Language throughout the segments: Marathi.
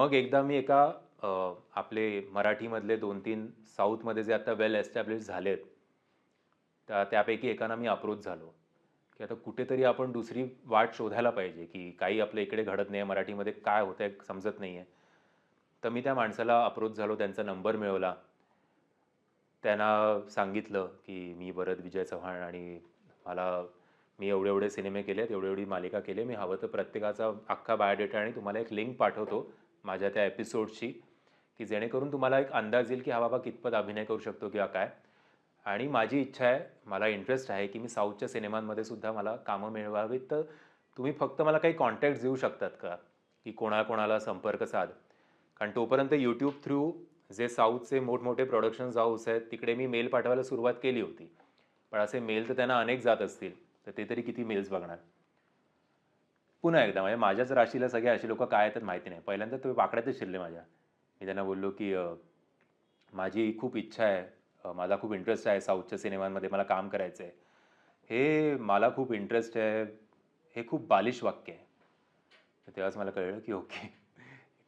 मग एकदा मी एका आपले मराठीमधले दोन तीन साऊथमध्ये जे आता वेल एस्टॅब्लिश झालेत त्या त्यापैकी एकांना मी अप्रोच झालो. की आता कुठेतरी आपण दुसरी वाट शोधायला पाहिजे की काही आपल्या इकडे घडत नाही आहे मराठीमध्ये काय होतं आहे समजत नाही आहे तर मी त्या माणसाला अप्रोच झालो त्यांचा नंबर मिळवला. त्यांना सांगितलं की मी भरत विजय चव्हाण आणि मला मी एवढे एवढे सिनेमे केले आहेत एवढी एवढी मालिका केली मी हवं तर प्रत्येकाचा अख्खा बायोडेटा आणि तुम्हाला एक लिंक पाठवतो. माझ्या त्या एपिसोडची की जेणेकरून तुम्हाला एक अंदाज येईल की हा बाबा कितपत अभिनय करू शकतो किंवा काय. आणि माझी इच्छा आहे मला इंटरेस्ट आहे की मी साऊथच्या सिनेमांमध्ये सुद्धा मला कामं मिळवावीत. तर तुम्ही फक्त मला काही कॉन्टॅक्ट देऊ शकतात का? की कोणाकोणाला संपर्क साध. कारण तोपर्यंत यूट्यूब थ्रू जे साऊथचे मोठमोठे प्रोडक्शन्स हाऊस आहेत तिकडे मी मेल पाठवायला सुरुवात केली होती. पण असे मेल तर त्यांना अनेक जात असतील तर ते तरी किती मेल्स बघणार? पुन्हा एकदा म्हणजे माझ्याच राशीला सगळे अशी लोक काय येतात माहिती नाही. पहिल्यांदा तुम्ही वाकड्यातच शिरले माझ्या. मी त्यांना बोललो की माझी खूप इच्छा आहे. माझा खूप इंटरेस्ट आहे साऊथच्या सिनेमांमध्ये मला काम करायचं आहे हे मला खूप इंटरेस्ट आहे. हे खूप बालिश वाक्य आहे. तर तेव्हाच मला कळलं की ओके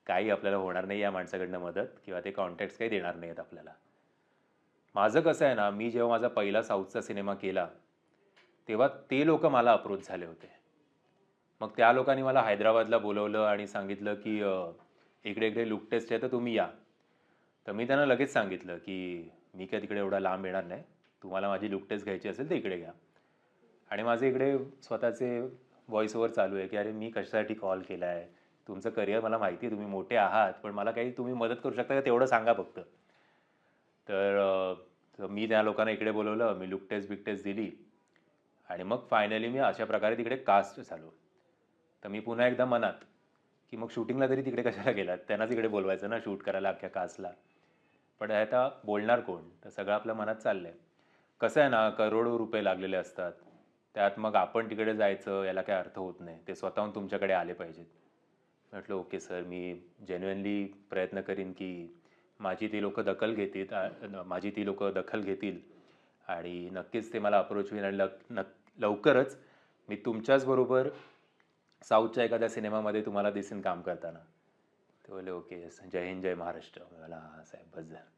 काही आपल्याला होणार नाही या माणसाकडनं मदत किंवा ते कॉन्टॅक्ट्स काही देणार नाही आहेत आपल्याला. माझं कसं आहे ना मी जेव्हा माझा पहिला साऊथचा सिनेमा केला तेव्हा ते लोक मला अप्रोच झाले होते. मग त्या लोकांनी मला हैदराबादला बोलवलं आणि सांगितलं की इकडे इकडे लुक टेस्ट आहे तर तुम्ही या. तर मी त्यांना लगेच सांगितलं की मी काय तिकडे एवढा लांब येणार नाही. तुम्हाला माझी लुक टेस्ट घ्यायची असेल तर इकडे घ्या. आणि माझे इकडे स्वतःचे व्हॉइस ओव्हर चालू आहे की अरे मी कशासाठी कॉल केला आहे तुमचं करिअर मला माहिती आहे तुम्ही मोठे आहात पण मला काही तुम्ही मदत करू शकता का तेवढं सांगा फक्त. तर तर मी त्या लोकांना इकडे बोलवलं मी लुक टेस्ट बिक टेस्ट दिली. आणि मग फायनली मी अशा प्रकारे तिकडे कास्ट झालो तर मी पुन्हा एकदा मनात की मग शूटिंगला तरी तिकडे कशाला गेलात? त्यांनाच इकडे बोलवायचं ना शूट करायला अख्ख्या कासला पण आता बोलणार कोण? तर सगळं आपल्या मनात चाललं आहे कसं आहे ना करोडो रुपये लागलेले असतात. त्यात मग आपण तिकडे जायचं याला काय अर्थ होत नाही. ते स्वतःहून तुमच्याकडे आले पाहिजेत. म्हटलं ओके सर मी जेन्युअनली प्रयत्न करीन की माझी ती लोकं दखल घेतील माझी ती लोक दखल घेतील. आणि नक्कीच ते मला अप्रोच होईल आणि लक नक लवकरच मी तुमच्याचबरोबर साऊथच्या एखाद्या सिनेमामध्ये तुम्हाला दिसेन काम करताना. ते बोलले ओके जय हिंद जय महाराष्ट्र. मला साहेब बस झालं.